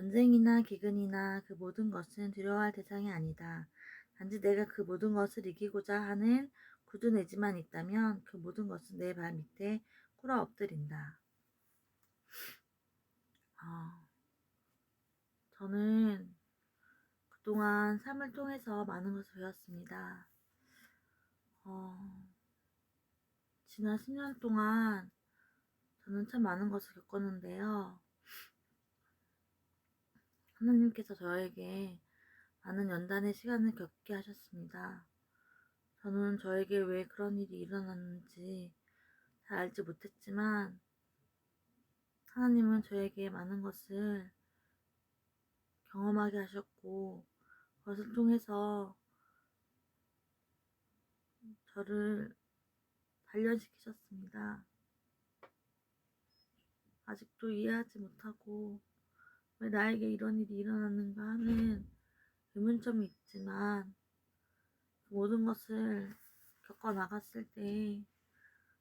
전쟁이나 기근이나 그 모든 것은 두려워할 대상이 아니다. 단지 내가 그 모든 것을 이기고자 하는 굳은 의지만 있다면 그 모든 것은 내 발 밑에 꿇어 엎드린다. 아, 저는 그동안 삶을 통해서 많은 것을 배웠습니다. 어, 지난 10년 동안 저는 참 많은 것을 겪었는데요. 하나님께서 저에게 많은 연단의 시간을 겪게 하셨습니다. 저는 저에게 왜 그런 일이 일어났는지 잘 알지 못했지만 하나님은 저에게 많은 것을 경험하게 하셨고 그것을 통해서 저를 단련시키셨습니다. 아직도 이해하지 못하고 왜 나에게 이런 일이 일어났는가 하는 의문점이 있지만 그 모든 것을 겪어 나갔을 때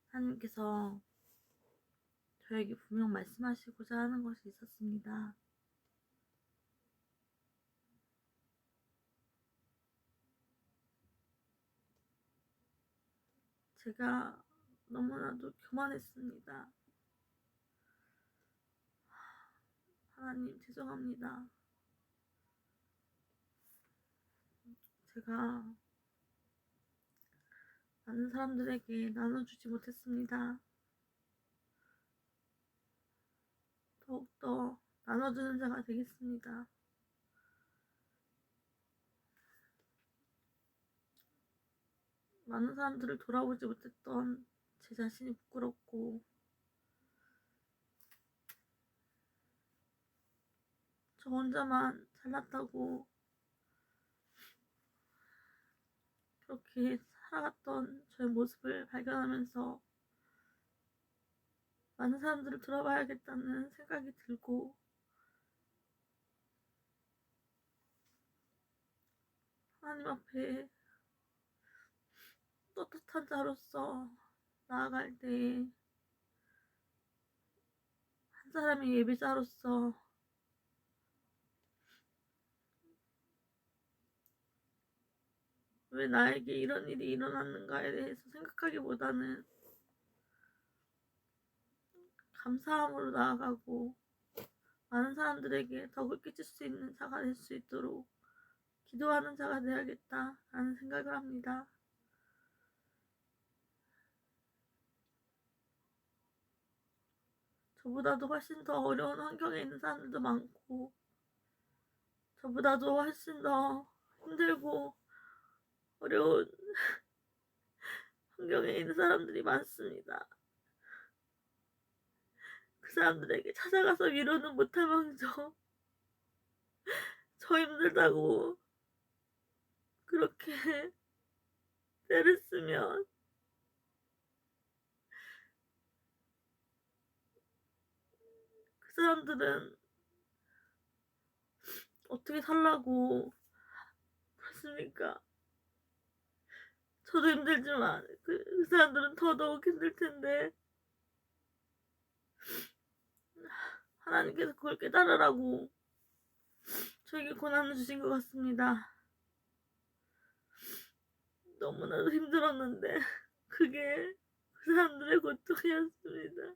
하나님께서 저에게 분명 말씀하시고자 하는 것이 있었습니다. 제가 너무나도 교만했습니다. 하나님 죄송합니다. 제가 많은 사람들에게 나눠주지 못했습니다. 더욱더 나눠주는 자가 되겠습니다. 많은 사람들을 돌아보지 못했던 제 자신이 부끄럽고 저 혼자만 잘났다고 그렇게 살아갔던 저의 모습을 발견하면서 많은 사람들을 돌아봐야겠다는 생각이 들고 하나님 앞에 떳떳한 자로서 나아갈 때 한 사람의 예배자로서 왜 나에게 이런 일이 일어났는가에 대해서 생각하기보다는 감사함으로 나아가고 많은 사람들에게 덕을 끼칠 수 있는 자가 될 수 있도록 기도하는 자가 되어야겠다라는 생각을 합니다. 저보다도 훨씬 더 어려운 환경에 있는 사람들도 많고, 저보다도 훨씬 더 힘들고 어려운 환경에 있는 사람들이 많습니다. 그 사람들에게 찾아가서 위로는 못할 망정, 저 힘들다고 그렇게 때를 쓰면 그 사람들은 어떻게 살라고 그렇습니까? 저도 힘들지만 그, 그 사람들은 더더욱 힘들 텐데 하나님께서 그걸 깨달으라고 저에게 고난을 주신 것 같습니다. 너무나도 힘들었는데 그게 그 사람들의 고통이었습니다.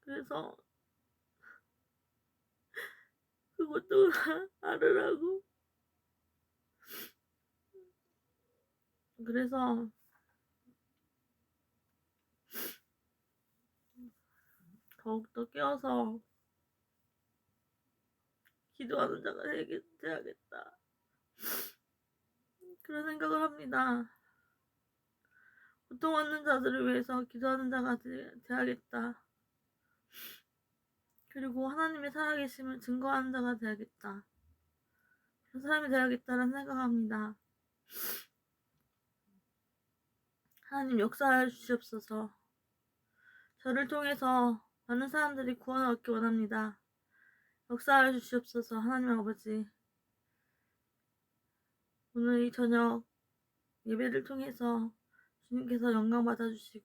그래서 그 고통을 알으라고 그래서 더욱더 깨어서 기도하는 자가 되게 돼야겠다. 그런 생각을 합니다. 고통받는 자들을 위해서 기도하는 자가 되, 돼야겠다. 그리고 하나님의 살아계심을 증거하는 자가 돼야겠다. 그런 사람이 돼야겠다는 생각합니다. 하나님 역사하여 주시옵소서. 저를 통해서 많은 사람들이 구원을 얻기 원합니다. 역사하여 주시옵소서. 하나님 아버지. 오늘 이 저녁 예배를 통해서 주님께서 영광 받아주시고